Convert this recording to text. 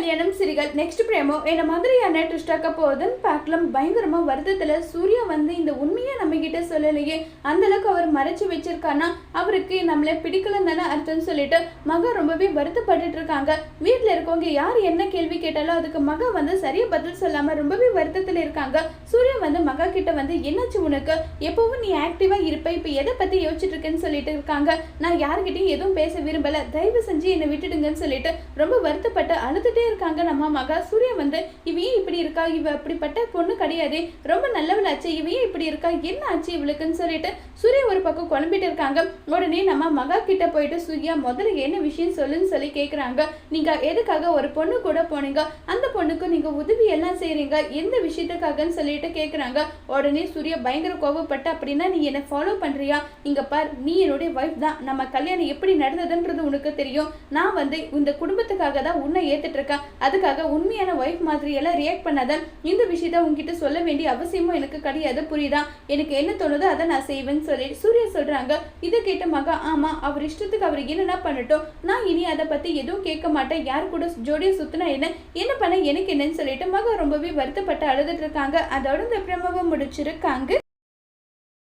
கல்யாணம் சிரிகள் நெக்ஸ்ட் பிரேமோ என்ன மாதிரியான ட்விஸ்டாக்க போகுதுன்னு பார்க்கலாம். பயங்கரமா வருத்தத்துல சூர்யா வந்து இந்த உண்மையை நம்ம கிட்ட சொல்லலையே. அந்த அளவுக்கு அவர் மறைச்சு வச்சிருக்கானா? அவருக்கு நம்மளை பிடிக்கலன்னு தானே அர்த்தம்னு சொல்லிட்டு மக ரொம்பவே வருத்தப்பட்டுட்டு இருக்காங்க. வீட்டில் இருக்கவங்க யார் என்ன கேள்வி கேட்டாலும் அதுக்கு மக வந்து சரியா பதில் சொல்லாம ரொம்பவே வருத்தத்துல இருக்காங்க. சூர்யா வந்து மகா கிட்ட வந்து என்னாச்சு உனக்கு? எப்பவும் நீ ஆக்டிவா இருப்ப. இப்ப எதை பத்தி யோசிச்சுட்டு இருக்கேன்னு சொல்லிட்டு இருக்காங்க. நான் யார்கிட்டையும் எதுவும் பேச விரும்பல. தயவு செஞ்சு என்னை விட்டுடுங்கன்னு சொல்லிட்டு ரொம்ப வருத்தப்பட்டு அழுதுட்டே இருக்காங்க. நம்ம மகா சூர்யா வந்து இவ இப்படி இருக்கா? இவ அப்படிப்பட்ட பொண்ணு கிடையாது. ரொம்ப நல்லவளாச்சு. இவையே இப்படி இருக்கா? என்ன ஆச்சு இவளுக்குன்னு சொல்லிட்டு சூர்யா ஒரு பக்கம் குழம்பிட்டு இருக்காங்க. உடனே நம்ம மகா கிட்ட போயிட்டு சூர்யா முதல்ல என்ன விஷயம் சொல்லுன்னு சொல்லி கேட்குறாங்க நீங்க எதுக்காக ஒரு பொண்ணு கூட போனீங்க? அந்த பொண்ணுக்கு நீங்க உதவி எல்லாம் செய்றீங்க. எந்த விஷயத்துக்காகன்னு சொல்லிட்டு கேட்குறாங்க உடனே சூர்யா பயங்கர கோபப்பட்டு அப்படின்னா நீ என்ன ஃபாலோ பண்றியா? இங்க பார் நீ என்னுடைய ஒய்ஃப் தான். நம்ம கல்யாணம் எப்படி நடந்ததுன்றது உனக்கு தெரியும். நான் வந்து இந்த குடும்பத்துக்காக தான் உன்னை ஏத்துட்டு இருக்கேன். அதுக்காக உண்மையான ஒய்ஃப் மாதிரி எல்லாம் ரியாக்ட் பண்ணாத இந்த விஷயத்த உங்ககிட்ட சொல்ல வேண்டிய அவசியமும் எனக்கு கிடையாது புரியுதா? எனக்கு என்ன தோணுதோ அதை நான் செய்வேன்னு சொல்லி சூர்யா சொல்றாங்க. இதை கேட்ட மகா ஆமா அவர் இஷ்டத்துக்கு அவர் என்னென்ன பண்ணட்டும்? நான் இனி அதை பத்தி எதுவும் கேட்க மாட்டேன். யார் கூட ஜோடியா சுத்தினா என்ன? என்ன பண்ண? எனக்கு என்னன்னு சொல்லிட்டு மகா ரொம்பவே வருத்தப்பட்டு அழுதுட்டு இருக்காங்க. அதோட இந்த பிரமவை முடிச்சிருக்காங்க.